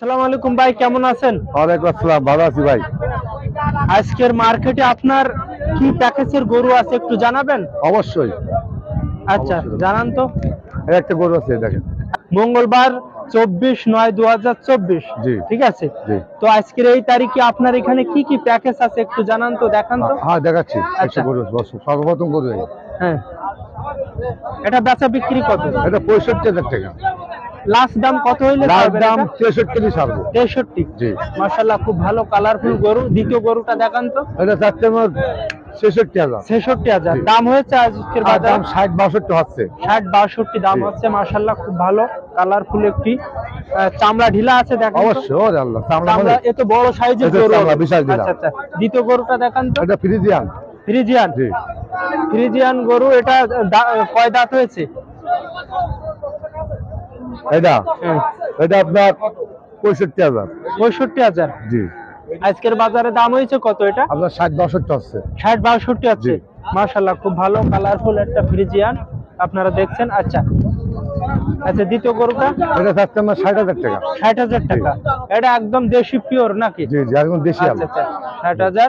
সালাম আলাইকুম ভাই কেমন আছেন? ওয়ালাইকুম আসসালাম ভালো আছি ভাই। আজকের মার্কেটে আপনার কি প্যাকেজের গরু আছে একটু জানাবেন? অবশ্যই। আচ্ছা জানান তো। একটা গরু আছে দেখেন। মঙ্গলবার চব্বিশ নয় দু হাজার চব্বিশ। ঠিক আছে? তো আজকের এই তারিখে আপনার এখানে কি কি প্যাকেজ আছে একটু জানান তো দেখান তো। হ্যাঁ দেখাচ্ছি। আচ্ছা। সর্বপ্রথম গরু হ্যাঁ। এটা বেচা বিক্রি কত? এটা পঁয়ষট্টি হাজার টাকা। লাস্ট দাম কত হইলে দাম এটা? তেষট্টি দিয়ে ছাড়বো তেষট্টি। জি। মাসাল্লাহ খুব ভালো কালারফুল গরু। দ্বিতীয় গরুটা দেখান তো। এটা চারটে হাজার। দাম হয়েছে আজকের বাজার? দাম হচ্ছে। ষাট বাষট্টি দাম হচ্ছে খুব ভালো। কালারফুল একটি চামড়া ঢিলা আছে দেখেন অবশ্যই আল্লাহ চামড়া চামড়া এত বড় সাইজের গরু। আচ্ছা আচ্ছা। দ্বিতীয় গরুটা দেখান তো। এটা ফ্রিজিয়ান। ফ্রিজিয়ান। জি। ফ্রিজিয়ান গরু এটা কয় দাঁত হয়েছে? এটা এটা আপনার পঁয়ষট্টি হাজার। পঁয়ষট্টি হাজার? জি। আজকের বাজারে দাম হয়েছে কত এটা? আপনার ষাট বাষট্টি হচ্ছে ষাট বাষট্টি আছে। মাশাল্লাহ খুব ভালো কালারফুল একটা ফ্রিজিয়ান আপনারা দেখছেন। আচ্ছা। আচ্ছা দ্বিতীয় গরুটা? এটা চারটে আমার ষাট হাজার টাকা। ষাট হাজার টাকা। এটা একদম দেশি পিওর নাকি? জি জি একদম দেশি আচ্ছা আচ্ছা ষাট হাজার।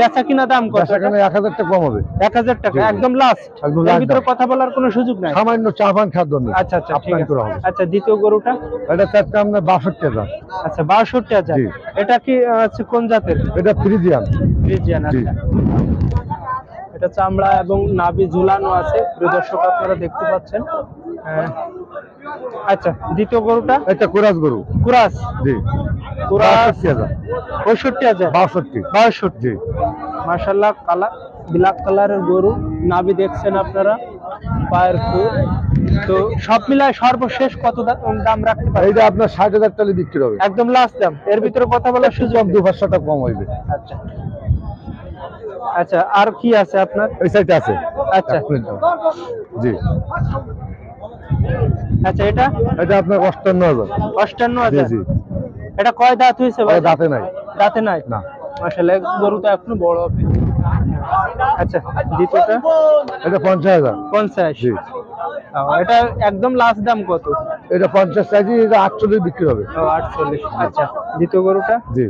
বেচা কিনা দাম কত? এক হাজার টাকা কম হবে। এক হাজার টাকা জি, জি। একদম লাস্ট এর ভিতরে কথা বলার কোনো সুযোগ নাই? সামান্য চা পান খাদ্য নেই আচ্ছা আচ্ছা ঠিক আছে। আচ্ছা দ্বিতীয় গরুটা? এটা চারটে আপনার বাষট্টি হাজার। আচ্ছা বাষট্টি হাজার। জি। এটা কি হচ্ছে কোন জাতের? এটা ফ্রিজিয়ান। ফ্রিজিয়ান আচ্ছা। এটা চামড়া এবং নাভি ঝুলানো আছে। প্রিয় দর্শক আপনারা দেখতে পাচ্ছেন। আচ্ছা দ্বিতীয় গরুটা? এটা কোরাস গরু। কুরাস? জি। কুরাস হাজার। পঁয়ষট্টি হাজার? বাষট্টি। বাষট্টি? মার্শাল্লাহ কালার ব্ল্যাক কালারের গরু। নাভি দেখছেন আপনারা? পায়ের ফুল। তো সব মিলায় সর্বশেষ কত দাম রাখতে পারে এইটা আপনার ষাট হাজার টাকা বিক্রি হবে। একদম লাস্ট দাম। এর ভিতরে কথা বলার সুযোগ দু পাঁচশো টাকা কম হইবে। আচ্ছা। আচ্ছা আর কি আছে আপনার? ওই সাইডে আছে। আচ্ছা। জি। আচ্ছা এটা? এটা আপনার অষ্টান্ন হাজার। অষ্টান্ন জি হাজার? এটা কয় দাঁত হয়েছে ভাই? দাঁতে নাই? দাঁতে নাই? না। মাসাল্লাহ গরু তো এখনও বড় হবে। আচ্ছা দ্বিতীয়টা? এটা পঞ্চাশ হাজার। পঞ্চাশ। জি। এটা একদম লাস্ট দাম কত? এটা পঞ্চাশ চাইছি এটা আটচল্লিশ বিক্রি হবে। ও আটচল্লিশ। আচ্ছা দ্বিতীয় গরুটা? জি।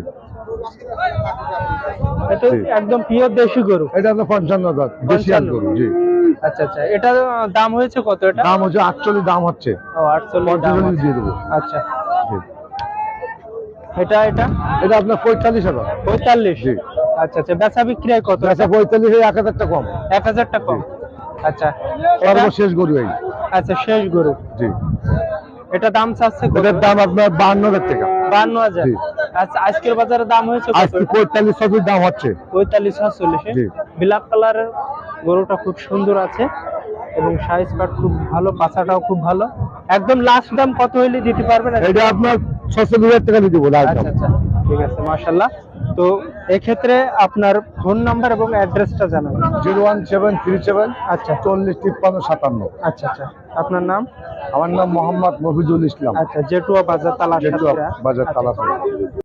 এটা একদম পিওর দেশি গরু। এটা আপনার পঞ্চান্ন হাজার দেশি গরু জি। আচ্ছা আচ্ছা। এটা দাম হয়েছে কত এটা? দাম হচ্ছে আটচল্লিশ দাম হচ্ছে। ও আটচল্লিশ দাম। দিয়ে দেবো। আচ্ছা। এটা এটা? এটা আপনার পঁয়তাল্লিশ হাজার। পঁয়তাল্লিশ। আচ্ছা আচ্ছা। বেচা বিক্রি কত আচ্ছা পঁয়তাল্লিশ এক হাজার টাকা কম। এক হাজার টাকা কম আচ্ছা। সর্বশেষ গরু এই। আচ্ছা শেষ গরু। জি। এটা দাম চাচ্ছে কত? এটার দাম আপনার বান্ন হাজার টাকা। বান্ন হাজার। আচ্ছা আজকের বাজারে দাম হয়েছে কত? আজকে পঁয়তাল্লিশ হাজার দাম হচ্ছে। পঁয়তাল্লিশ সাতচল্লিশে জি। ব্ল্যাক কালারের গরুটা খুব সুন্দর আছে এবং সাইজ কাট খুব ভালো পাছাটাও খুব ভালো। একদম লাস্ট দাম কত হইলে দিতে পারবেন? এটা আপনার ছশো হাজার টাকা দিয়ে দেবো আচ্ছা আচ্ছা। ঠিক আছে মাশাল্লাহ তো এক্ষেত্রে আপনার ফোন নাম্বার এবং অ্যাড্রেসটা জানাবেন। Zero one seven three seven আচ্ছা। চল্লিশ তিপ্পান্ন সাতান্ন। আচ্ছা আচ্ছা। আপনার নাম? আমার নাম মোহাম্মদ মফিজুল ইসলাম। আচ্ছা জেটুয়া বাজার তালা বাজার তালা